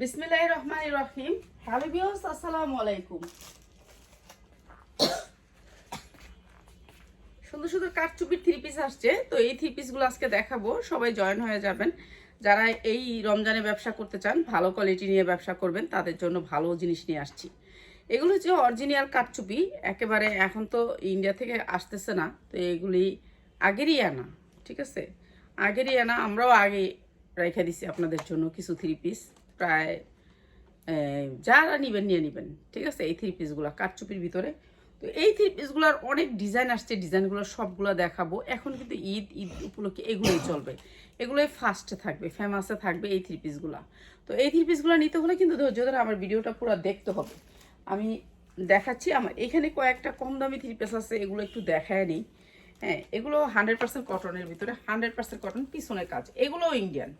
বিসমিল্লাহির রহমানির রহিম। হ্যালো আসসালামু আলাইকুম। সুন্দর সুন্দর কাঠচুপির থ্রি পিস আসছে। তো এই থ্রি পিসগুলো আজকে দেখাবো। সবাই জয়েন হয়ে যাবেন। যারা এই রমজানে ব্যবসা করতে চান, ভালো কোয়ালিটি নিয়ে ব্যবসা করবেন, তাদের জন্য ভালো জিনিস নিয়ে আসছি। এগুলো হচ্ছে অরিজিনাল কাঠচুপি। একেবারে এখন তো ইন্ডিয়া থেকে আসতেছে না, তো এগুলি আগেরই আনা, ঠিক আছে? আগেরই আনা, আমরাও আগে রেখে দিছি আপনাদের জন্য কিছু থ্রি পিস প্রায় যারা নিবেন নিয়ে নিবেন, ঠিক আছে? এই থ্রি পিসগুলো কাঠচুপির ভিতরে। তো এই থ্রি পিসগুলোর অনেক ডিজাইন আসছে ডিজাইনগুলো সবগুলো দেখাবো। এখন কিন্তু ঈদ ঈদ উপলক্ষে এগুলোই চলবে। এগুলোই ফার্স্টে থাকবে ফেমাসে থাকবে এই থ্রি পিসগুলো তো এই থ্রি পিসগুলো নিতে হলে কিন্তু ধৈর্য ধরে আমার ভিডিওটা পুরো দেখতে হবে। আমি দেখাচ্ছি, আমার এখানে কয়েকটা কম দামি থ্রি পিস আছে, এগুলো একটু দেখায় নিই। হ্যাঁ এগুলো হান্ড্রেড পার্সেন্ট কটনের ভিতরে হান্ড্রেড পার্সেন্ট কটন পিছনের কাজ। এগুলোও ইন্ডিয়ান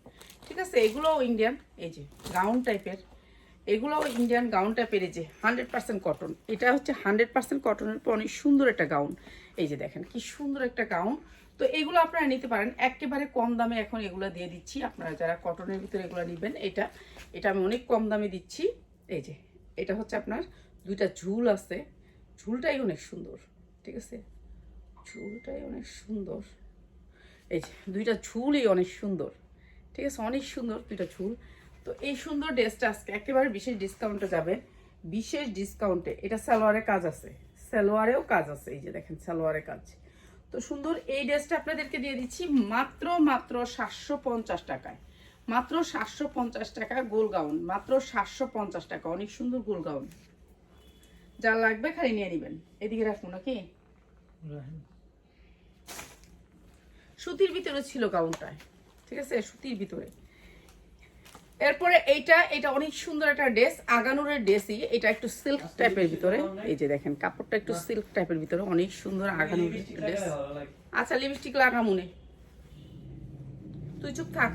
ঠিক আছে? এগুলোও ইন্ডিয়ান এই যে গাউন টাইপের এগুলোও ইন্ডিয়ান গাউন টাইপের এই যে হান্ড্রেড পার্সেন্ট কটন এটা হচ্ছে হান্ড্রেড পার্সেন্ট কটনের পর অনেক সুন্দর একটা গাউন এই যে দেখেন, কি সুন্দর একটা গাউন তো এগুলো আপনারা নিতে পারেন। একেবারে কম দামে এখন এগুলো দিয়ে দিচ্ছি। আপনারা যারা কটনের ভিতরে এগুলো নেবেন, এটা এটা আমি অনেক কম দামে দিচ্ছি। এই যে, এটা হচ্ছে আপনার দুইটা ঝুল আছে। ঝুলটাই অনেক সুন্দর, ঠিক আছে? ঝুলটাই অনেক সুন্দর। এই যে, দুইটা ঝুলই অনেক সুন্দর। ঠিক আছে? অনেক সুন্দর দুইটা ঝুল তো এই সুন্দর ড্রেসটা আজকে একেবারে বিশেষ ডিসকাউন্টে যাবে। বিশেষ ডিসকাউন্টে এটা সালোয়ারে কাজ আছে। সালোয়ারেও কাজ আছে। এই যে দেখেন, সালোয়ারে কাজ। তো সুন্দর, এই ড্রেসটা আপনাদেরকে দিয়ে দিচ্ছি মাত্র মাত্র সাতশো পঞ্চাশ টাকায়। মাত্র সাতশো পঞ্চাশ টাকা গোল গাউন মাত্র সাতশো পঞ্চাশ টাকা। অনেক সুন্দর গোল গাউন যা লাগবে খালি নিয়ে নেবেন। এদিকে রাখব নাকি? সুতির ভিতরে ছিল গাউনটায় ঠিক আছে? সুতির ভিতরে। এরপরে এইটা এটা অনেক সুন্দর একটা ড্রেস আগানুরের ড্রেসই। এটা একটু সিল্ক টাইপের ভিতরে। এই যে দেখেন কাপড়টা একটু সিল্ক টাইপের ভিতরে অনেক সুন্দর আগানুরের ড্রেস। আচ্ছা লিপস্টিক লাগা মনে। তুই চুপ থাক।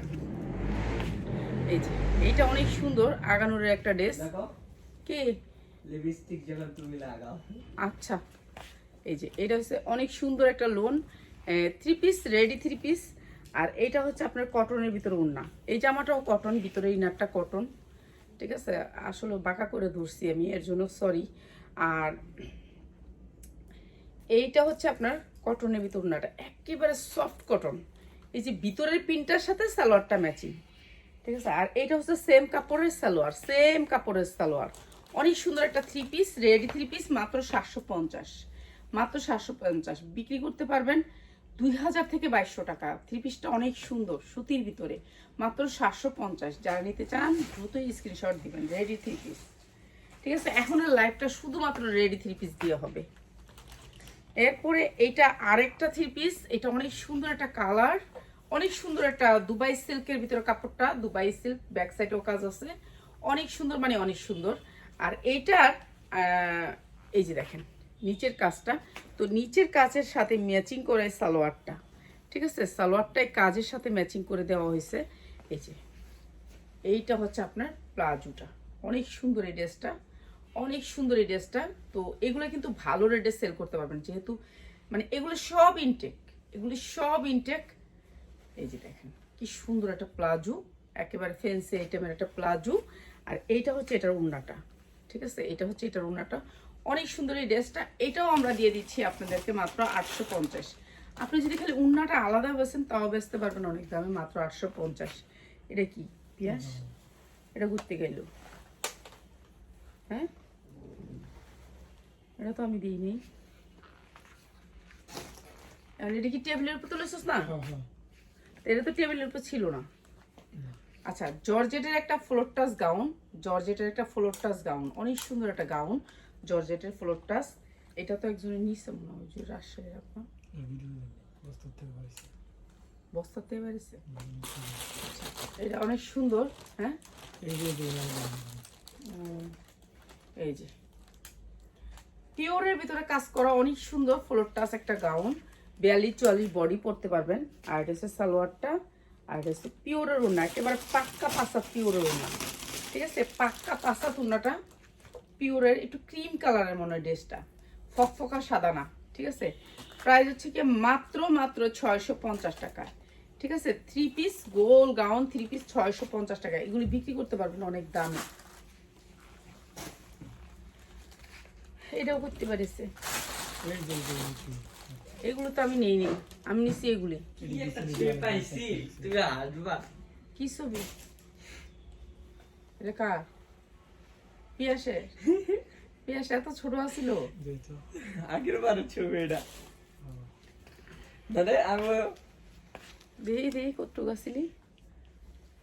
এই যে এইটা অনেক সুন্দর আগানুরের একটা ড্রেস। কে? লিপস্টিক যখন তুমি লাগাও। আচ্ছা এই যে এটা হচ্ছে অনেক সুন্দর একটা lawn. Three piece ready three piece আর এইটা হচ্ছে আপনার কটনের ভিতরে উন্না। এই জামাটাও কটন ভিতরে ইনারটা কটন ঠিক আছে? আসলে বাঁকা করে ধরছি আমি, এর জন্য সরি আর এইটা হচ্ছে আপনার কটনের ভিতর উন্নাটা। একেবারে সফট কটন এই যে ভিতরের পিনটার সাথে সালোয়ারটা ম্যাচিং ঠিক আছে? আর এইটা হচ্ছে সেম কাপড়ের সালোয়ার সেম কাপড়ের সালোয়ার। অনেক সুন্দর একটা three piece ready three piece মাত্র সাতশো পঞ্চাশ। মাত্র সাতশো পঞ্চাশ। বিক্রি করতে পারবেন দুই হাজার থেকে বাইশশো টাকা। থ্রি পিসটা অনেক সুন্দর, সুতির ভিতরে। মাত্র সাতশো পঞ্চাশ। যারা নিতে চান, দ্রুতই স্ক্রিনশট দিবেন। রেডি থ্রি পিস ঠিক আছে? এখন আর লাইভটা শুধুমাত্র রেডি থ্রি পিস দিয়ে হবে। এরপরে এইটা আরেকটা থ্রি পিস এটা অনেক সুন্দর একটা কালার অনেক সুন্দর একটা দুবাই সিল্কের ভিতরে কাপড়টা। দুবাই সিল্ক ব্যাক সাইডেও কাজ আছে। অনেক সুন্দর মানে অনেক সুন্দর। আর এইটার এই যে দেখেন। নিচের কাজটা। তো নিচের কাজের সাথে ম্যাচিং করে সালোয়ারটা। ঠিক আছে? সালোয়ারটাই কাজের সাথে ম্যাচিং করে দেওয়া হয়েছে। এই যে, এইটা হচ্ছে আপনার প্লাজোটা। অনেক সুন্দর এই ড্রেসটা। অনেক সুন্দর এই ড্রেসটা। তো এগুলো কিন্তু ভালো রেটে সেল করতে পারবেন। যেহেতু মানে এগুলো সব ইনটেক এগুলো সব ইনটেক এই যে দেখেন, কি সুন্দর একটা প্লাজো। একেবারে ফেন্সি আইটেমের একটা প্লাজো। আর এইটা হচ্ছে এটার উন্নাটা ঠিক আছে? এটা হচ্ছে এটার উন্নাটা অনেক সুন্দর এই ড্রেসটা এটাও আমরা দিয়ে দিচ্ছি আপনাদেরকে মাত্র আটশো পঞ্চাশ। আপনি যদি খালি উন্নাটা আলাদা বেছেন তাও বেচতে পারবেন অনেক দামে মাত্র আটশো পঞ্চাশ। এটা কি পিয়াস এটা ঘুরতে গেল। হ্যাঁ? এটা তো আমি দিইনি এটা কি টেবিলের উপর তুলেছিস না? এটা তো টেবিলের উপর ছিল না। আচ্ছা জর্জেটের একটা ফ্লোর টাচ গাউন জর্জেটের একটা ফ্লোর টাচ গাউন অনেক সুন্দর একটা গাউন জর্জেটের ফ্লোর টাচ এটা তো একজনের নিচে মনে হয় যে রাজশাহীর আপনার বস্তাতে পারিছে এটা অনেক সুন্দর হ্যাঁ? এই যে পিওরের ভিতরে কাজ করা অনেক সুন্দর ফ্লোর টাচ একটা গাউন। বিয়াল্লিশ চুয়াল্লিশ বডি পরতে পারবেন। আর এটা হচ্ছে সালোয়ারটা আর এটা হচ্ছে পিওরের উন্না একেবারে পাক্কা পাসা পিওরের উন্না ঠিক আছে? পাক্কা পাসা তুন্নাটা পিওরের একটু ক্রিম কালারের মনে হয় ড্রেসটা। ফকফকা সাদা না ঠিক আছে? প্রাইস হচ্ছে কি মাত্র মাত্র ছয়শো পঞ্চাশ টাকা। ঠিক আছে? থ্রি পিস গোল গাউন থ্রি পিস ছয়শো পঞ্চাশ টাকা। এগুলি বিক্রি করতে পারবেন অনেক দামে। এটাও করতে পারেছে এগুলো তো আমি নেই নি আমি নিছি এগুলি। কি ছবি? এটা কার? পিয়াসে? পিয়াসে এত ছোট আছিল? আগের বার ছবি এটা। দাদা আমি দেখি দেখি কতটুকু আসিলি?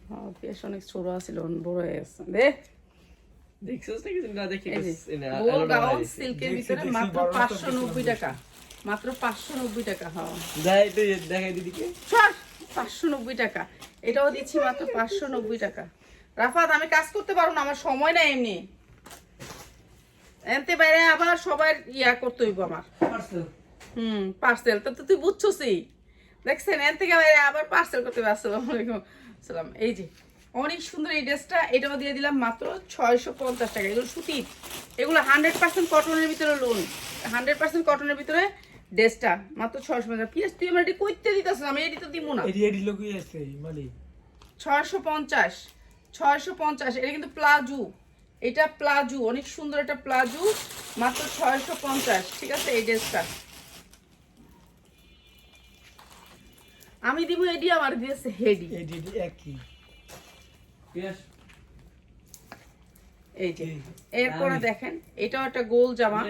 হ্যাঁ পিয়াস অনেক ছোট আছিল বড় হয়ে গেছে। দে। দেখছিস নাকি? না দেখি এই যে না, গোল গাউন সিল্কের ভিতরে মাত্র পাঁচশো নব্বই টাকা। মাত্র পাঁচশো নব্বই টাকা হ্যাঁ। দেখাই দিদিকে পাঁচশো নব্বই টাকা। এটাও দিচ্ছি মাত্র পাঁচশো নব্বই টাকা। রাফাত আমি কাজ করতে পারব না আমার সময় নাই এমনি। এনতে বাইরে আবার সবার ইয়া করতে হইব আমার। হুম পার্সেল তো তুই বুঝছসই। দেখছেন এন থেকে বাইরে আবার পার্সেল করতে হবে। আসসালামু আলাইকুম। সালাম। এই যে অনেক সুন্দর এই ড্রেসটা। এটাও দিয়ে দিলাম মাত্র ছয়শো পঞ্চাশ টাকা। এগুলো সুতির। এগুলো হান্ড্রেড পার্সেন্ট কটনের ভিতরে লোন হান্ড্রেড পার্সেন্ট কটনের ভিতরে ড্রেসটা। মাত্র ছয়শো পঞ্চাশ। পিস তুই আমার এটি কইতে দিতেছ আমি এটি তো দিব না ছয়শো পঞ্চাশ। ছয়শো পঞ্চাশ। এটা কিন্তু প্লাজু এটা প্লাজু অনেক সুন্দর একটা প্লাজু মাত্র ছয়শো পঞ্চাশ ঠিক আছে এই ড্রেসটা। আমি দিব এডি আমার দিয়েছে হেডি। এডি একই। এই যে এরপরে দেখেন এটাও একটা গোল জামা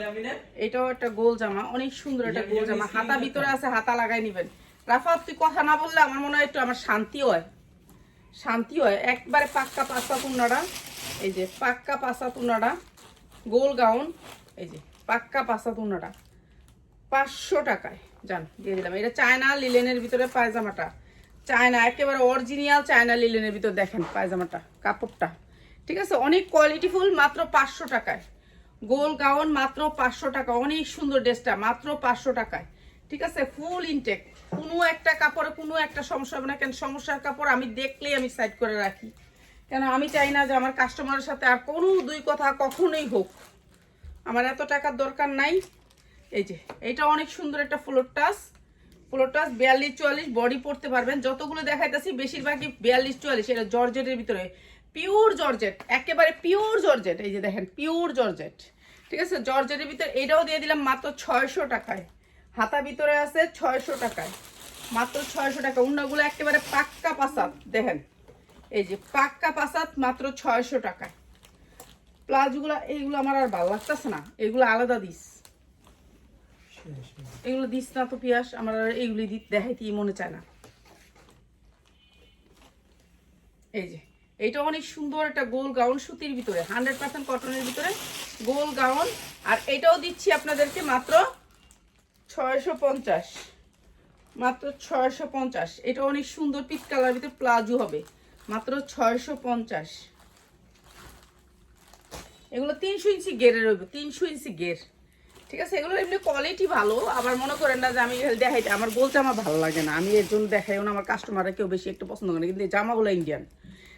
এটাও একটা গোল জামা অনেক সুন্দর একটা গোল জামা হাতা ভিতরে আছে হাতা লাগাই নিবেন। রাফাত তুই কথা না বললে আমার মনে হয় একটু আমার শান্তি হয়। শান্তি হয় একবারে পাক্কা পাক্কা তুনাড়া এই যে পাক্কা পাসা তুনাড়া গোল গাউন, এই যে পাক্কা পাসা তুনাড়া পাঁচশো টাকায় যান দিয়ে দিলাম। এটা চায়না লিলেনের ভিতরে পায়জামাটা। চায়না, একেবারে অরিজিনাল চায়না লিলেনের ভিতর দেখেন পায়জামাটা, কাপড়টা। ঠিক আছে? অনেক কোয়ালিটিফুল মাত্র পাঁচশো টাকায়। গোল গাউন, মাত্র পাঁচশো টাকা। অনেক সুন্দর ড্রেসটা, মাত্র পাঁচশো টাকায়। ঠিক আছে? ফুল ইনটেক কোনো একটা কাপড়ে কোনো একটা সমস্যা হবে না। কেন? সমস্যার কাপড় আমি দেখলেই আমি সাইড করে রাখি। কেন আমি চাই না যে আমার কাস্টমারের সাথে আর কোনো দুই কথা কখনোই হোক। আমার এত টাকার দরকার নাই। এই যে এটা অনেক সুন্দর একটা ফ্লোর টাচ ফ্লোর টাচ বিয়াল্লিশ চুয়াল্লিশ বডি পড়তে পারবেন। যতগুলো দেখাইতেছি বেশিরভাগই বিয়াল্লিশ চুয়াল্লিশ, এটা জর্জেটের ভিতরে। পিওর জর্জেট, একেবারে পিওর জর্জেট। এই যে দেখেন পিওর জর্জেট। ঠিক আছে? জর্জেটের ভিতরে এটাও দিয়ে দিলাম মাত্র ছয়শো টাকায়। হাতা ভিতরে আছে ছয়শো টাকায়। মাত্র ছয়শো টাকা। অন্যগুলো একেবারে পাক্কা পাসাত দেখেন এই যে পাক্কা পাসাত মাত্র ছয়শো টাকায় প্লাজগুলো এইগুলো আমার আর ভালো লাগতেছে না। এগুলো আলাদা দিস। এগুলো দিস না তো পিয়াস, আমার আর এইগুলি দেখাইতেই মনে চায় না। এই যে এটা অনেক সুন্দর একটা গোল গাউন সুতির ভিতরে, হান্ড্রেড পার্সেন্ট কটনের ভিতরে গোল গাউন। আর এটাও দিচ্ছি আপনাদেরকে মাত্র ছয়শো পঞ্চাশ। মাত্র ছয়শো পঞ্চাশ। এটা অনেক সুন্দর পিচ কালার ভিতরে প্লাজো হবে। মাত্র ছয়শো পঞ্চাশ। এগুলো তিনশো ইঞ্চি গেরের রইবে তিনশো ইঞ্চি গের। ঠিক আছে এগুলো এমনি কোয়ালিটি ভালো, আবার মনে করেন না যে আমি দেখাইতে আমার গোল জামা ভালো লাগে না। আমি এর জন্য দেখাইও না, আমার কাস্টমাররা কেউ বেশি একটু পছন্দ করে না। কিন্তু এই জামাগুলো ইন্ডিয়ান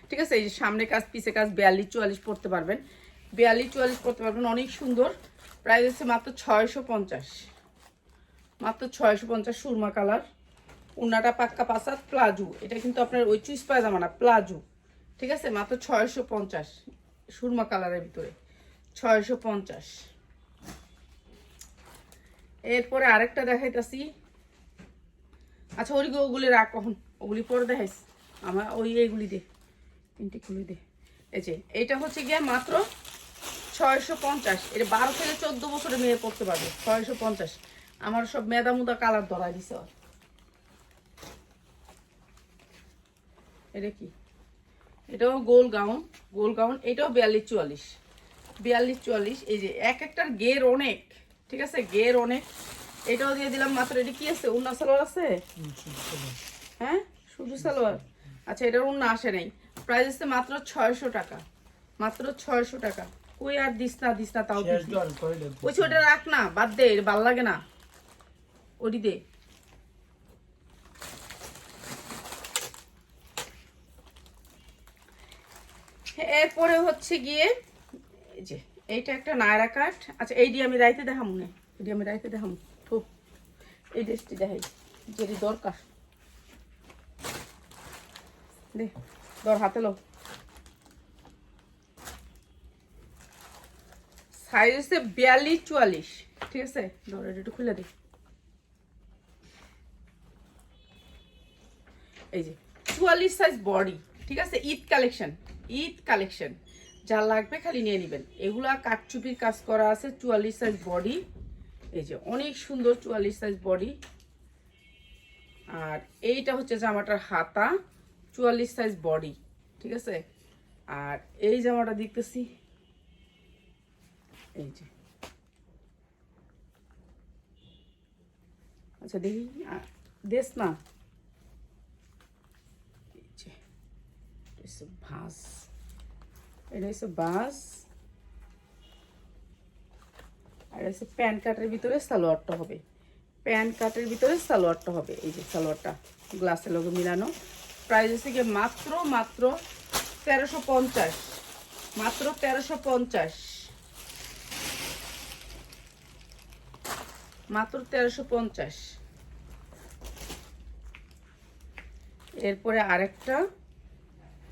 ঠিক আছে, এই যে সামনে কাজ, পিছে কাজ, বিয়াল্লিশ চুয়াল্লিশ পড়তে পারবেন। বিয়াল্লিশ চুয়াল্লিশ পড়তে পারবেন, অনেক সুন্দর। প্রাইস হচ্ছে মাত্র ছয়শো পঞ্চাশ। মাত্র ছয়শো পঞ্চাশ সুরমা কালার। উন্নাটা পাক্কা পাসাত প্লাজু। এটা কিন্তু আপনার ওই চুইস পায়জামা না, প্লাজু। ঠিক আছে? মাত্র ছয়শো পঞ্চাশ, সুরমা কালারের ভিতরে। ছয়শো পঞ্চাশ। এরপরে আরেকটা দেখাইতাছি। আচ্ছা ওই ওগুলি রাখ কখন ওগুলি পরে দেখাইস। আমার ওই এইগুলি দে তিনটে খুলে দে। এই যে, এইটা হচ্ছে গিয়ে মাত্র ছয়শো পঞ্চাশ। এটা বারো থেকে চোদ্দ বছরের মেয়ে পড়তে পারবে, ছয়শো পঞ্চাশ। আমার সব মেদা মুদা কালার ধরা দিছে ওর। এটা কি? এটাও গোল গাউন গোল গাউন এটাও বিয়াল্লিশ চুয়াল্লিশ। বিয়াল্লিশ চুয়াল্লিশ এই যে এক একটার গের অনেক ঠিক আছে? গের অনেক। এটাও দিয়ে দিলাম মাত্র এটা কি আছে? উন্না সালোয়ার আছে। হ্যাঁ? শুধু সালোয়ার? আচ্ছা এটার উন্না আসে নাই। প্রাইস হচ্ছে মাত্র ছয়শো টাকা। মাত্র ছয়শো টাকা। কই আর দিস না দিস না তাও। ওই ওটা রাখ না বাদ দে ভালো লাগে না। ওটি দে। এরপরে হচ্ছে গিয়ে, এই যে, এইটা একটা নায়রা কাঠ। আচ্ছা এইটি আমি রাইতে দেখাম মনে এটি আমি রাইতে দেখাম তো এই ড্রেসটি দেখাই, যেটি দরকার। দে, ধর হাতে লো। সাইজ হচ্ছে বিয়াল্লিশ চুয়াল্লিশ। ঠিক আছে? ধর একটু খুলে দিই এই যে, চুয়াল্লিশ সাইজ বডি ঠিক আছে? Eid collection Eid collection. যা লাগবে খালি নিয়ে নেবেন। এগুলা কাঠচুপির কাজ করা আছে, চুয়াল্লিশ সাইজ বডি এই যে অনেক সুন্দর চুয়াল্লিশ সাইজ বডি আর এইটা হচ্ছে জামাটার হাতা, চুয়াল্লিশ সাইজ বডি ঠিক আছে? আর এই জামাটা দেখতেছি। এই যে। আচ্ছা দেখি দেশ না এই যে, এটা হচ্ছে ভাস এটা হচ্ছে বাস আর হচ্ছে প্যান কাটের ভিতরে সালোয়ারটা হবে। প্যান কাটের ভিতরে সালোয়ারটা হবে। এই যে সালোয়ারটা গ্লাসের লোক মিলানো। প্রাইস হচ্ছে গিয়ে মাত্র মাত্র তেরোশো পঞ্চাশ। মাত্র তেরোশো পঞ্চাশ। মাত্র তেরোশো পঞ্চাশ। এরপরে আরেকটা।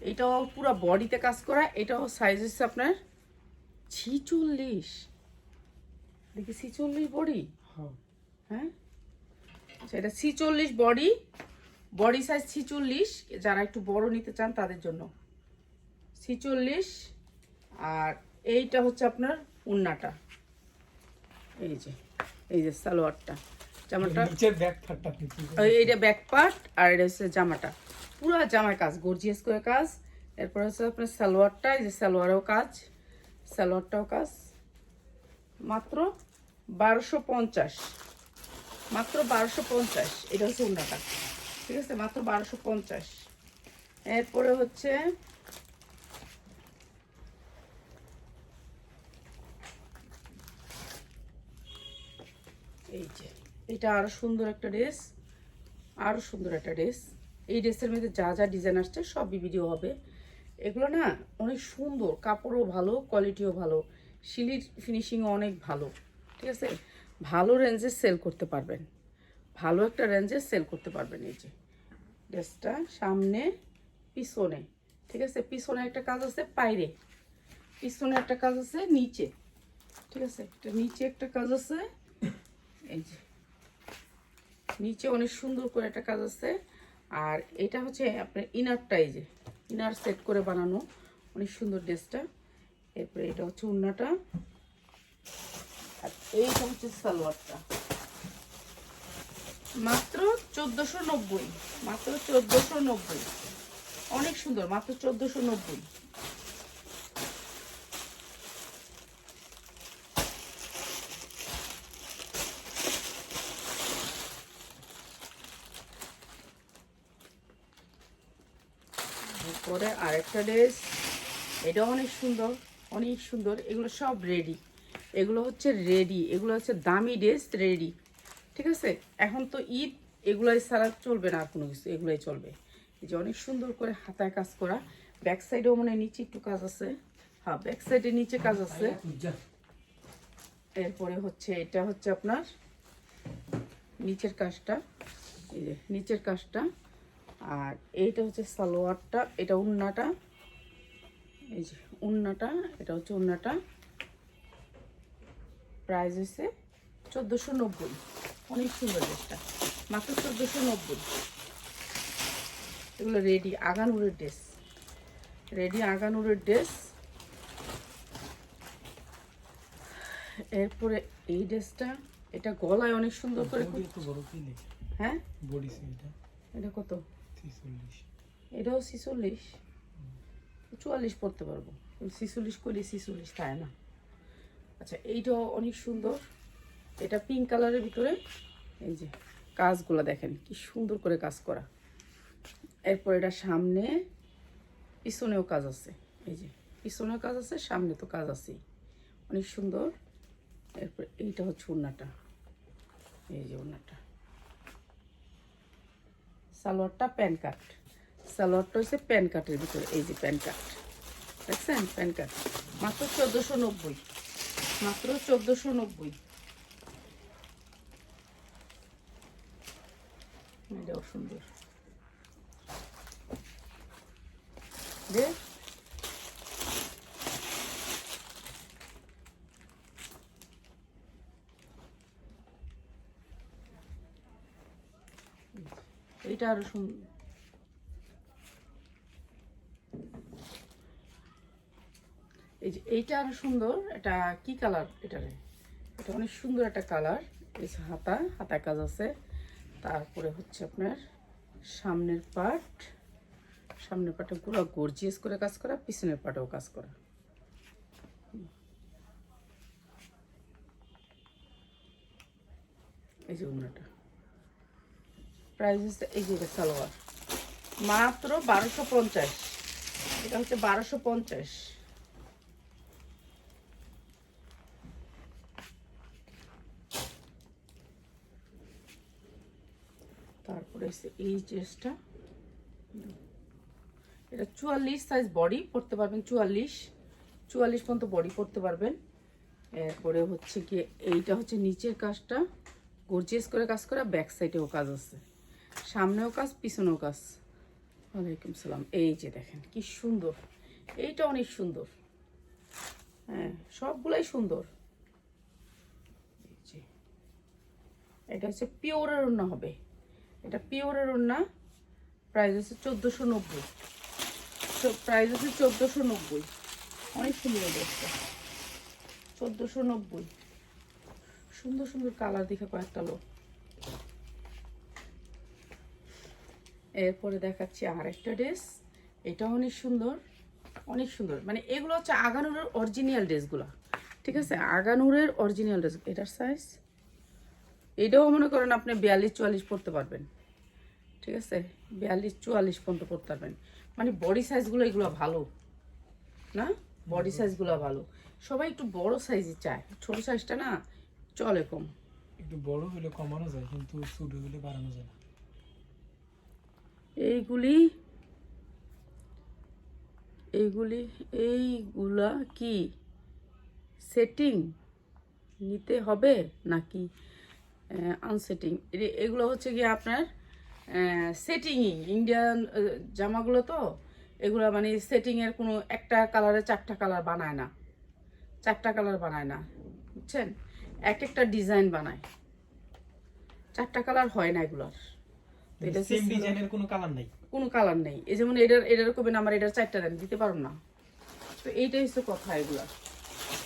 এটাও পুরো বডিতে কাজ করা এটাও সাইজ হচ্ছে আপনার ছিচল্লিশ। দেখি ছিচল্লিশ বডি হ্যাঁ। হ্যাঁ? আচ্ছা এটা ছিচল্লিশ বডি বডি সাইজ ছিচল্লিশ। যারা একটু বড় নিতে চান তাদের জন্য। ছিচল্লিশ আর এইটা হচ্ছে আপনার উন্নাটা। এই যে এই যে সালোয়ারটা জামাটা। এইটা ব্যাক পার্ট আর এটা হচ্ছে জামাটা। পুরো জামায় কাজ গর্জিয়াস করে কাজ। এরপর হচ্ছে আপনার সালোয়ারটা, এই যে সালোয়ারেও কাজ, সালোয়ারটাও কাজ। মাত্র বারোশো পঞ্চাশ, মাত্র বারোশো পঞ্চাশ, এটা হচ্ছে উন্নাটা। ঠিক আছে, মাত্র বারোশো পঞ্চাশ। এরপরে হচ্ছে এই যে, এটা আরও সুন্দর একটা ড্রেস, আরও সুন্দর একটা ড্রেস। এই ড্রেসের মধ্যে যা যা ডিজাইন আসছে সবই ভিডিও হবে। এগুলো না অনেক সুন্দর, কাপড়ও ভালো কোয়ালিটিও ভালো শিলির ফিনিশিংও অনেক ভালো, ঠিক আছে? ভালো রেঞ্জে সেল করতে পারবেন। ভালো একটা রেঞ্জে সেল করতে পারবেন এই যে। ড্রেসটা সামনে, পিছনে, ঠিক আছে? পিছনে একটা কাজ আছে, পাইরে। পিছনে একটা কাজ আছে, নিচে, ঠিক আছে? এটা নিচে একটা কাজ আছে, এই যে। নিচে অনেক সুন্দর করে একটা কাজ আছে আর এটা হচ্ছে আপনার ইনার টাইজে ইনার সেট করে বানানো, অনেক সুন্দর ড্রেসটা। এরপরে এটা হচ্ছে উন্নাটা আর এইটা হচ্ছে সালোয়ারটা। মাত্র চোদ্দোশো নব্বই, মাত্র চোদ্দোশো নব্বই। অনেক সুন্দর, মাত্র চোদ্দোশো নব্বই। এরপরে আরেকটা ড্রেস এটা অনেক সুন্দর অনেক সুন্দর। এগুলো সব রেডি এগুলো হচ্ছে রেডি এগুলো হচ্ছে দামি ড্রেস রেডি ঠিক আছে? এখন তো ঈদ, এগুলাই ছাড়া চলবে না আর কোনো কিছু, এগুলাই চলবে। এই যে অনেক সুন্দর করে হাতায় কাজ করা। ব্যাক সাইডেও মানে নিচে একটু কাজ আছে। হ্যাঁ ব্যাক সাইডে নিচে কাজ আছে। এরপরে হচ্ছে, এটা হচ্ছে আপনার নিচের কাজটা। নিচের কাজটা। আর এইটা হচ্ছে সালোয়ারটা এটা উন্নাটা। এই যে উন্নাটা এটা হচ্ছে উন্নাটা। প্রাইস হচ্ছে চোদ্দোশো নব্বই। অনেক সুন্দর ড্রেসটা। মাত্র চোদ্দোশো নব্বই। এগুলো রেডি আগানুরের ড্রেস। রেডি আগানুরের ড্রেস। এরপরে এই ড্রেসটা এটা গলায় অনেক সুন্দর করে হ্যাঁ? বডি এটা কত? এটাও ছিচল্লিশ। চুয়াল্লিশ পড়তে পারব। ছিচল্লিশ করলে ছিচল্লিশ তাই না? আচ্ছা এইটাও অনেক সুন্দর। এটা পিঙ্ক কালারের ভিতরে। এই যে, কাজগুলো দেখেন, কি সুন্দর করে কাজ করা। এরপর এটা সামনে পিছনেও কাজ আছে। এই যে, পিছনেও কাজ আছে, সামনে তো কাজ আছেই। অনেক সুন্দর। এরপর এইটা হচ্ছে ওড়নাটা। এই যে ওড়নাটা। সালোয়ারটা প্যান্ট কাট। সালোয়ারটা হচ্ছে প্যান্ট কাটের ভিতরে, এই যে প্যান্ট কাট। দেখছেন? Pant cut. মাত্র চোদ্দোশো নব্বই। মাত্র চোদ্দোশো নব্বই। সুন্দর দে। এইটা আরও সুন্দর। এই যে এইটা আরও সুন্দর, এটা কি কালার এটা রে এটা অনেক সুন্দর একটা কালার। এই হাতা হাতা কাজ আছে। তারপরে হচ্ছে আপনার সামনের পার্ট সামনের পাটে পুরো গর্জিয়াস করে কাজ করা, পিছনের পাটেও কাজ করা। এই যে অন্যটা প্রাইস হচ্ছে এই যে সালোয়ার। মাত্র বারোশো পঞ্চাশ। এটা হচ্ছে বারোশো পঞ্চাশ। তারপরে এই ড্রেসটা এটা চুয়াল্লিশ সাইজ বডি পরতে পারবেন, চুয়াল্লিশ। চুয়াল্লিশ পর্যন্ত বডি পরতে পারবেন। এরপরে হচ্ছে কি এইটা হচ্ছে নিচের কাজটা। গর্জিয়াস করে কাজ করা ব্যাক সাইডেও কাজ আছে। সামনেও কাজ, পিছনেও কাজ। ওয়ালাইকুম সালাম। এই যে দেখেন, কি সুন্দর। এইটা অনেক সুন্দর। হ্যাঁ সবগুলাই সুন্দর। এটা হচ্ছে পিওরের ওড়না হবে। এটা পিওরের ওড়না। প্রাইস হচ্ছে চোদ্দোশো নব্বই। প্রাইস হচ্ছে চোদ্দোশো নব্বই। অনেক সুন্দর দেখতে। চোদ্দোশো নব্বই। সুন্দর সুন্দর কালার দেখে কয়েকটা লোক। এরপরে দেখাচ্ছি আর একটা ড্রেস এটা অনেক সুন্দর অনেক সুন্দর। মানে এগুলো হচ্ছে আগানুরের অরিজিনাল ড্রেসগুলো ঠিক আছে? আগানুরের অরিজিনাল ড্রেস এটার সাইজ এটাও মনে করেন আপনি বিয়াল্লিশ চুয়াল্লিশ পড়তে পারবেন। ঠিক আছে? বিয়াল্লিশ চুয়াল্লিশ পর্যন্ত পড়তে পারবেন। মানে বডি সাইজগুলো এগুলো ভালো। না? বডি সাইজগুলো ভালো। সবাই একটু বড় সাইজই চায়। ছোট সাইজটা না চলে কম। একটু বড় হলে কমানো যায় কিন্তু ছোট হলে বাড়ানো যায় না। এইগুলি এইগুলি, এইগুলা কি? সেটিং নিতে হবে নাকি আনসেটিং এগুলো হচ্ছে কি আপনার সেটিংই ইন্ডিয়ান জামাগুলো তো, এগুলো মানে সেটিংয়ের কোনো একটা কালারে চারটা কালার বানায় না। চারটা কালার বানায় না, বুঝছেন? এক একটা ডিজাইন বানায়। চারটা কালার হয় না এগুলোর। এটা সেম ডিজাইনের কোনো কালার নাই? কোনো কালার নেই। এই যেমন এটার এটার কবেন আমার এটার চারটা দেন দিতে পারো না। তো এইটাই হচ্ছে কথা এগুলা।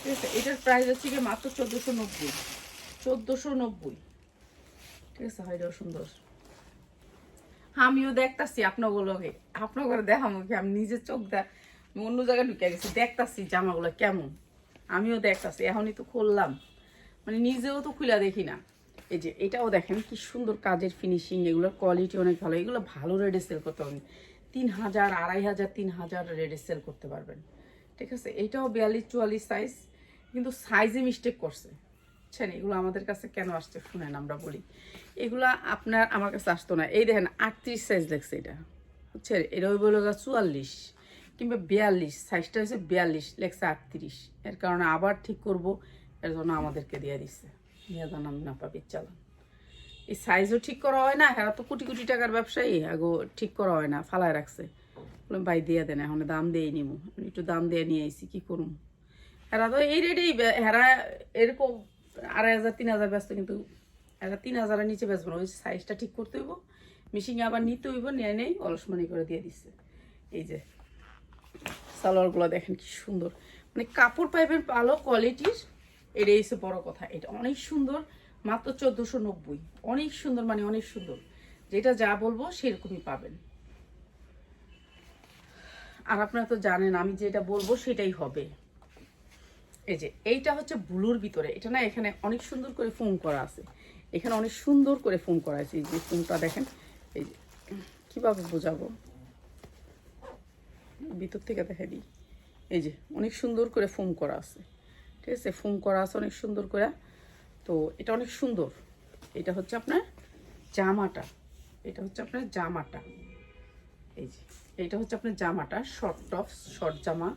ঠিক আছে এটার প্রাইস হচ্ছে কি মাত্র চোদ্দোশো নব্বই। চোদ্দোশো নব্বই। ঠিক আছে হয় সুন্দর। আমিও দেখতাছি আপনাগুলোকে আপনাগুলো দেখামো কি আমি নিজের চোখ দেখ অন্য জায়গায় ঢুকে গেছি দেখতাছি জামাগুলো কেমন। আমিও দেখতাছি এখনই তো খুললাম। মানে নিজেও তো খুলে দেখি না। এই যে, এটাও দেখেন কি সুন্দর কাজের ফিনিশিং এগুলোর কোয়ালিটি অনেক ভালো। এগুলো ভালো রেডে সেল করতে পারবেন। তিন হাজার, আড়াই হাজার, তিন হাজার রেডে সেল করতে পারবেন। ঠিক আছে? এটাও বিয়াল্লিশ চুয়াল্লিশ সাইজ কিন্তু সাইজে মিস্টেক করছে। বুঝছেন? এগুলো আমাদের কাছে কেন আসছে? শুনেন, আমরা বলি। এগুলা আপনার, আমার কাছে আসতো না। এই দেখেন, আটত্রিশ সাইজ লাগছে এটা। বুঝছেন? এটা ওই বলে চুয়াল্লিশ কিংবা বিয়াল্লিশ। সাইজটা হচ্ছে বিয়াল্লিশ, লেখছে আটত্রিশ। এর কারণে আবার ঠিক করব, এর জন্য আমাদেরকে দিয়ে দিচ্ছে। দিয়ে জানাম না পাবি চালান এই সাইজও ঠিক করা হয় না এরা তো কোটি কোটি টাকার ব্যবসায়ী, আগো ঠিক করা হয় না, ফালায় রাখছে। বললাম, ভাই, দিয়ে দেন, এখন দাম দিয়ে নিবো একটু দাম দিয়ে নিয়ে আইসি কি করুম? এরা তো এই রেটেই হেরা এরকম আড়াই হাজার, তিন হাজার ব্যস্ত, কিন্তু এরা তিন হাজারের নিচে না, ওই সাইজটা ঠিক করতে হইব মেশিনে আবার নিতে হইব, নিয়ে নেই অলসমানি করে দিয়ে দিচ্ছে এই যে, সালোয়ারগুলো দেখেন কি সুন্দর। মানে কাপড় পাইবেন ভালো কোয়ালিটির এটাই হচ্ছে বড় কথা। এটা অনেক সুন্দর, মাত্র চোদ্দোশো নব্বই। অনেক সুন্দর মানে অনেক সুন্দর। যেটা যা বলব সেরকমই পাবেন। আর আপনারা তো জানেন, আমি যেটা বলব সেটাই হবে। এই যে, এইটা হচ্ছে ব্লুর ভিতরে। এটা না এখানে অনেক সুন্দর করে ফোম করা আছে। এখানে অনেক সুন্দর করে ফোম করা আছে। এই যে ফোমটা দেখেন, এই যে, কীভাবে বোঝাবো? ভিতর থেকে দেখা দিই। এই যে, অনেক সুন্দর করে ফোম করা আছে। ঠিক আছে, ফোম করা আছে অনেক সুন্দর করে। তো এটা অনেক সুন্দর। এটা হচ্ছে আপনার জামাটা। এটা হচ্ছে আপনার জামাটা। এই যে, এটা হচ্ছে আপনার জামাটা শর্ট টপস শর্ট জামা।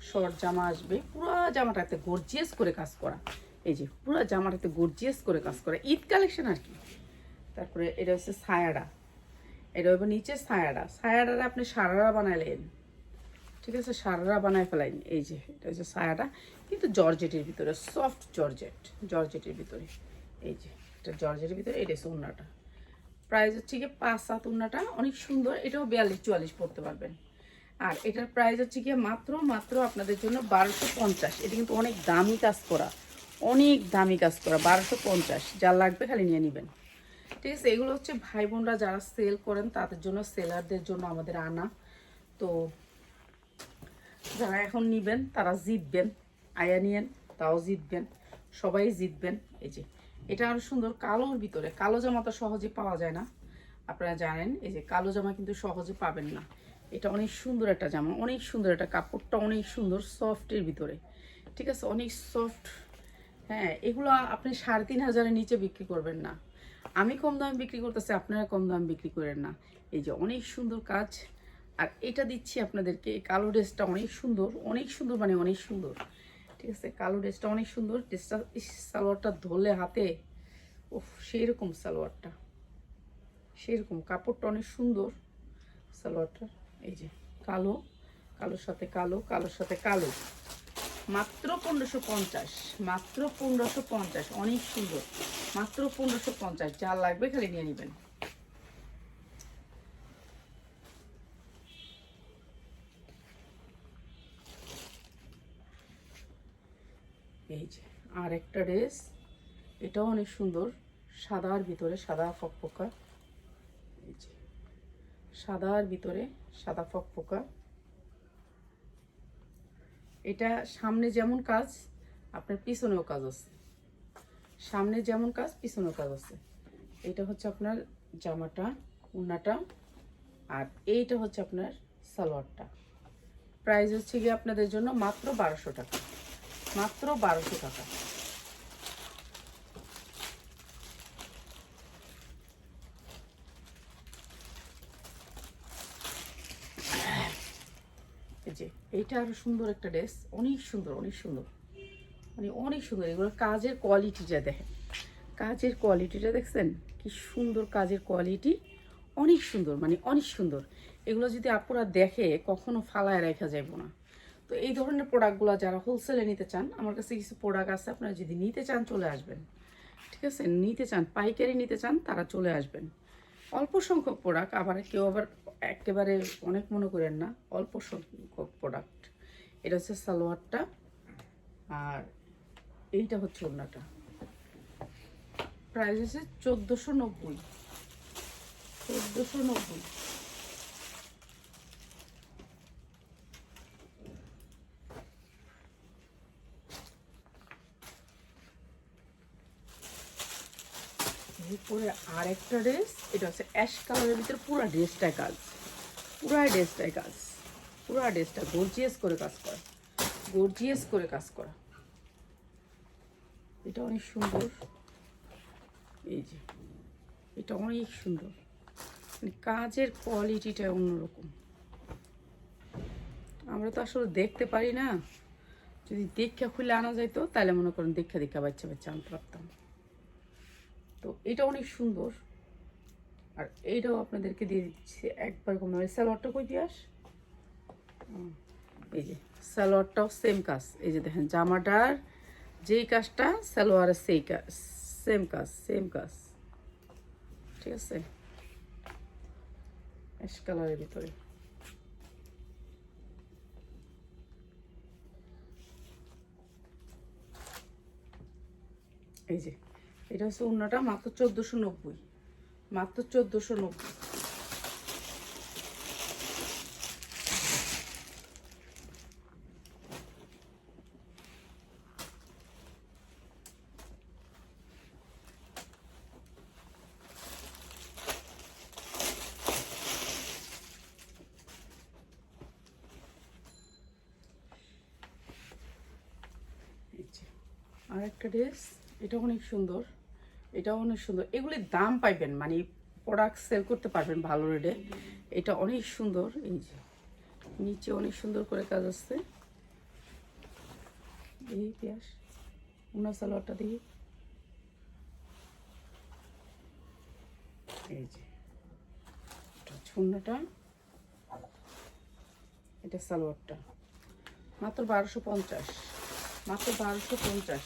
শর্ট জামা আসবে, পুরো জামাটাতে গর্জিয়াস করে কাজ করা। এই যে, পুরো জামাটাতে গর্জিয়াস করে কাজ করা। ঈদ কালেকশন আর কি। তারপরে এটা হচ্ছে সায়াডা এটা হবে নিচে সায়াডা ছায়াটা আপনি সারারা বানালেন ঠিক আছে, সারারা বানায় ফেলাইনি। এই যে, এটা হচ্ছে সায়াটা কিন্তু জর্জেটের ভিতরে সফট জর্জেট, জর্জেটের ভিতরে। এই যে, এটা জর্জেটের ভিতরে, এটা হচ্ছে উন্নাটা। প্রাইস হচ্ছে গিয়ে পাঁচ সাত উন্নাটা, অনেক সুন্দর, এটাও বিয়াল্লিশ চুয়াল্লিশ পড়তে পারবেন। আর এটার প্রাইস হচ্ছে গিয়ে মাত্র মাত্র আপনাদের জন্য বারোশো পঞ্চাশ। এটা কিন্তু অনেক দামি কাজ করা, অনেক দামি কাজ করা, বারোশো পঞ্চাশ। যা লাগবে খালি নিয়ে নেবেন। ঠিক আছে, এগুলো হচ্ছে ভাই বোনরা যারা সেল করেন, তাদের জন্য সেলারদের জন্য আমাদের আনা। তো যারা এখন নিবেন, তারা জিতবেন। আয়া নিয়েন তাও জিতবেন। সবাই জিতবেন। এই যে, এটা আরও সুন্দর, কালোর ভিতরে, কালো জামা তো সহজে পাওয়া যায় না। আপনারা জানেন, এই যে কালো জামা কিন্তু সহজে পাবেন না। এটা অনেক সুন্দর একটা জামা, অনেক সুন্দর একটা কাপড়টা, অনেক সুন্দর সফটের ভিতরে। ঠিক আছে? অনেক সফট হ্যাঁ এগুলো আপনি সাড়ে তিন হাজারের নিচে বিক্রি করবেন না। আমি কম দামে বিক্রি করতেছি, আপনারা কম দামে বিক্রি করেন না। এই যে, অনেক সুন্দর কাজ। আর এটা দিচ্ছি আপনাদেরকে কালো ড্রেসটা অনেক সুন্দর অনেক সুন্দর মানে অনেক সুন্দর। ঠিক আছে, কালো ড্রেসটা অনেক সুন্দর, ড্রেসটা সালোয়ারটা ধরলে হাতে, উফ সেই রকম সালোয়ারটা সেরকম কাপড়টা অনেক সুন্দর সালোয়ারটা এই যে, কালো, কালোর সাথে কালো, কালোর সাথে কালো, মাত্র পনেরোশো পঞ্চাশ, মাত্র পনেরোশো পঞ্চাশ, অনেক সুন্দর, মাত্র পনেরোশো পঞ্চাশ, যা লাগবে খালি নিয়ে নেবেন এই যে আর একটা ড্রেস। এটাও অনেক সুন্দর। সাদার ভিতরে সাদা এই যে। সাদার ভিতরে সাদা ফক ফকফকা। এটা সামনে যেমন কাজ, আপনার পিছনেও কাজ আছে। সামনে যেমন কাজ, পিছনেও কাজ আছে। এটা হচ্ছে আপনার জামাটা উন্নাটা আর এইটা হচ্ছে আপনার সালোয়ারটা। প্রাইস হচ্ছে গিয়ে আপনাদের জন্য মাত্র বারোশো টাকা। মাত্র বারোশো টাকা। এই যে, এইটা আরও সুন্দর একটা ড্রেস। অনেক সুন্দর অনেক সুন্দর। মানে অনেক সুন্দর। এগুলো কাজের কোয়ালিটিটা দেখেন। কাজের কোয়ালিটিটা দেখছেন? কি সুন্দর কাজের কোয়ালিটি। অনেক সুন্দর মানে অনেক সুন্দর। এগুলো যদি আপুরা দেখে, কখনো ফালায় রাখা যাইব না। তো এই ধরনের প্রোডাক্টগুলো যারা হোলসেলে নিতে চান, আমার কাছে কিছু প্রোডাক্ট আছে, আপনারা যদি নিতে চান, চলে আসবেন। ঠিক আছে? নিতে চান, পাইকারি নিতে চান, তারা চলে আসবেন। অল্প সংখ্যক প্রোডাক্ট আবার কেউ আবার একেবারে অনেক মনে করেন না, অল্প সংখ্যক প্রোডাক্ট এটা হচ্ছে সালোয়ারটা, আর এইটা হচ্ছে ওড়নাটা। প্রাইস হচ্ছে চোদ্দোশো নব্বই। চোদ্দোশো নব্বই। এরপরে আরেকটা ড্রেস এটা হচ্ছে অ্যাশ কালারের ভিতরে পুরো ড্রেসটায় কাজ। পুরো ড্রেসটায় কাজ। পুরো ড্রেসটা গর্জিয়াস করে কাজ করা। গর্জিয়াস করে কাজ করা। এটা অনেক সুন্দর। এই যে, এটা অনেক সুন্দর। মানে কাজের কোয়ালিটিটা অন্যরকম। আমরা তো আসলে দেখতে পারি না। যদি দেখা খুলে আনা যাইতো, তাহলে মনে করেন দেখা দেখা বাচ্চা বাচ্চা আনতে পারতাম তো এটা অনেক সুন্দর। আর এইটাও আপনাদেরকে দিয়ে দিচ্ছি একবার কম দামে সালোয়ারটা কই হুম, এই যে সালোয়ারটাও সেম কাজ। এই যে দেখেন জামাটার যেই কাজটা সালোয়ারের সেই কাজ সেম কাজ সেম কাজ। ঠিক আছে? অ্যাশ কালারের ভিতরে। এই যে এটা হচ্ছে অন্যটা মাত্র চোদ্দোশো নব্বই। মাত্র চোদ্দোশো নব্বই। আর একটা ড্রেস, এটা অনেক সুন্দর। এটাও অনেক সুন্দর। এগুলির দাম পাইবেন মানে প্রোডাক্ট সেল করতে পারবেন ভালো রেটে এটা অনেক সুন্দর, এই যে নিচে অনেক সুন্দর করে কাজ আসছে। এই পেঁয়াজ, উনা সালোয়ারটা দেখি। এই যে এটা এটা এটা সালোয়ারটা। মাত্র বারোশো পঞ্চাশ, মাত্র বারোশো পঞ্চাশ।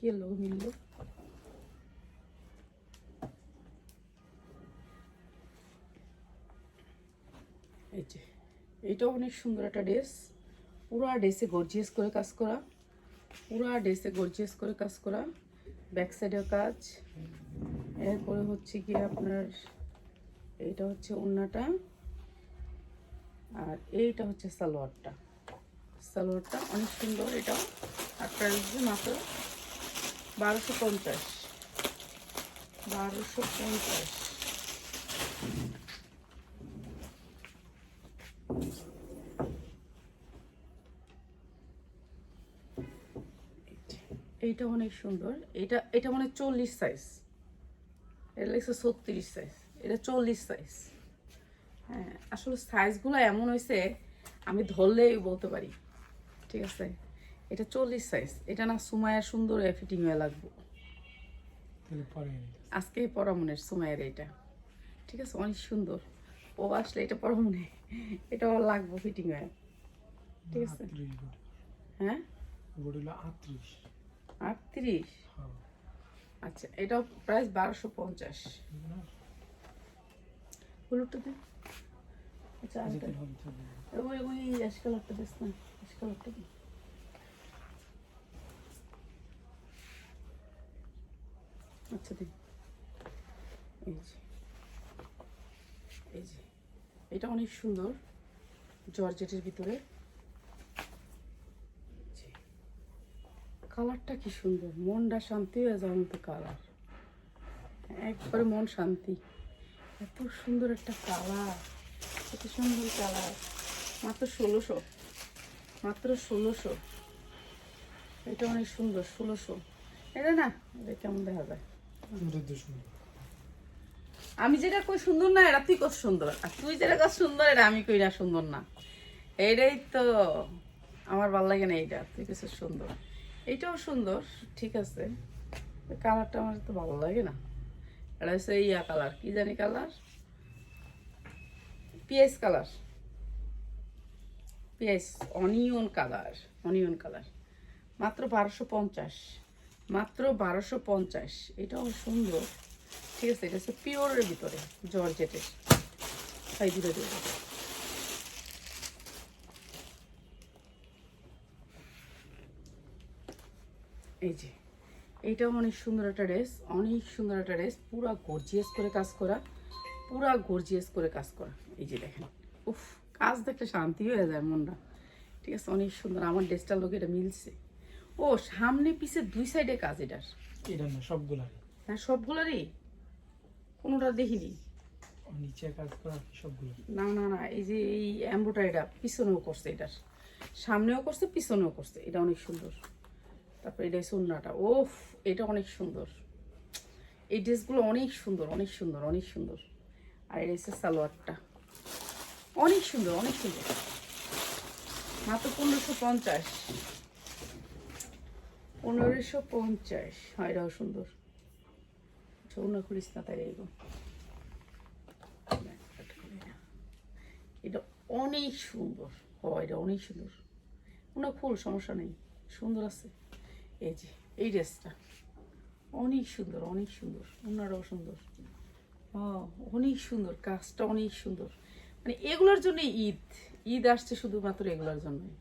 এটা মিললো এই যে, এটাও অনেক সুন্দর একটা ড্রেস। পুরা ড্রেসে গর্জিয়াস করে কাজ করা। পুরা ড্রেসে গর্জিয়াস করে কাজ করা। ব্যাক সাইডের কাজ। এরপরে হচ্ছে কি আপনার এইটা হচ্ছে ওড়নাটা আর এইটা হচ্ছে সালোয়ারটা। সালোয়ারটা অনেক সুন্দর এটাও। আর প্রাইস মাত্র বারোশো পঞ্চাশ। বারোশো পঞ্চাশ। এইটা অনেক সুন্দর। এটা এটা মানে চল্লিশ সাইজ এটা লেগেছে ছত্রিশ সাইজ এটা চল্লিশ সাইজ হ্যাঁ আসলে সাইজগুলো এমন হয়েছে আমি ধরলেই বলতে পারি। ঠিক আছে? এটা চল্লিশ সাইজ এটা না সুমায়া সুন্দর ফিটিং হয়ে লাগবে। আজকে পরামনের সুমায়ের এটা। ঠিক আছে অনেক সুন্দর। ও আসলে এটা পরামনে। এটা ওর লাগবে ফিটিং হয়ে ঠিক আছে। হ্যাঁ? আটত্রিশ। হ্যাঁ। আচ্ছা এটাও প্রাইস বারোশো পঞ্চাশ। ঠিক হলুদটা দিন আচ্ছা। ওই ওই অ্যাশ কালারটা দিস না। অ্যাশ কালারটা দিন আচ্ছা দিন এই যে। এই যে। এটা অনেক সুন্দর জর্জেটের ভিতরে। কালারটা কি সুন্দর। মনটা শান্তি হয়ে যাওয়ার কালার। একবারে মন শান্তি। এত সুন্দর একটা কালার। এত সুন্দর কালার। মাত্র ষোলোশো। মাত্র ষোলোশো। এটা অনেক সুন্দর, ষোলোশো। এটা না, এটা কেমন দেখা যায়। আমি যেটা কই সুন্দর না এটা তুই কত সুন্দর। আর তুই যেটা কত সুন্দর এটা আমি কই না সুন্দর না। এইটাই তো আমার ভালো লাগে না এইটা, তুই কিছু সুন্দর। এইটাও সুন্দর, ঠিক আছে। কালারটা আমার তো ভালো লাগে না। এটা হচ্ছে ইয়া কালার কি জানি colour PS colour PS onion colour onion colour মাত্র বারোশো পঞ্চাশ। মাত্র বারোশো পঞ্চাশ। এটাও সুন্দর। ঠিক আছে, এটা হচ্ছে পিওরের ভিতরে, জর্জেটের। তাই দেবো। এই যে এইটাও অনেক সুন্দর একটা ড্রেস, অনেক সুন্দর একটা ড্রেস। পুরা গর্জিয়াস করে কাজ করা, পুরা গর্জিয়াস করে কাজ করা। এই যে দেখেন, উফ, কাজ দেখলে শান্তি হয়ে যায় মনটা। ঠিক আছে, অনেক সুন্দর। আমার ড্রেসটার লোক এটা মিলছে। ও সামনে পিছে দুই সাইডে কাজ এটার। এটা না সবগুলা হ্যাঁ সবগুলোরই? কোনোটা দেখিনি। নিচে কাজ করা সবগুলো না না না এই যে এই এম্ব্রয়ডারিটা পিছনেও করছে এটার। সামনেও করছে পিছনেও করছে। এটা অনেক সুন্দর। তারপর এটা ওড়নাটা। ওফ এটা অনেক সুন্দর। এই ড্রেসগুলো অনেক সুন্দর অনেক সুন্দর অনেক সুন্দর। আর এটা হচ্ছে সালোয়ারটা। অনেক সুন্দর অনেক সুন্দর। মাত্র পনেরোশো পঞ্চাশ। পনেরোশো পঞ্চাশ। হয় এটাও সুন্দর। যৌনা খুলিস না তাই এগো এটা অনেক সুন্দর। হয় এটা অনেক সুন্দর। কোনো ফুল, সমস্যা নেই। সুন্দর আছে। এই যে, এই ড্রেসটা। অনেক সুন্দর অনেক সুন্দর। ওনারাও সুন্দর। ও অনেক সুন্দর। কাজটা অনেক সুন্দর। মানে এগুলোর জন্য ঈদ। ঈদ আসছে শুধুমাত্র এগুলোর জন্যই।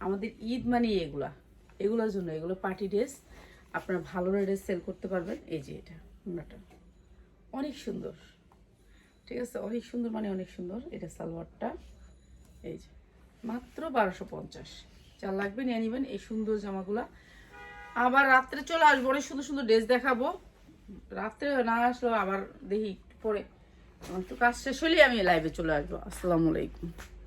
আমাদের ঈদ মানে এগুলা। এগুলোর জন্য, এগুলো পার্টি ড্রেস, আপনারা ভালো রেটে সেল করতে পারবেন। এই যে এটা ওনাটা অনেক সুন্দর। ঠিক আছে, অনেক সুন্দর মানে অনেক সুন্দর। এটা সালোয়ারটা। এই যে, মাত্র বারোশো পঞ্চাশ। যা লাগবে নিয়ে নেবেন এই সুন্দর জামাগুলা। আবার রাত্রে চলে আসব, অনেক সুন্দর সুন্দর ড্রেস দেখাবো। রাত্রে না আসলেও আবার দেখি পরে। আমার একটু কাজ শেষ হলেই আমি লাইভে চলে আসব। আসসালামু আলাইকুম।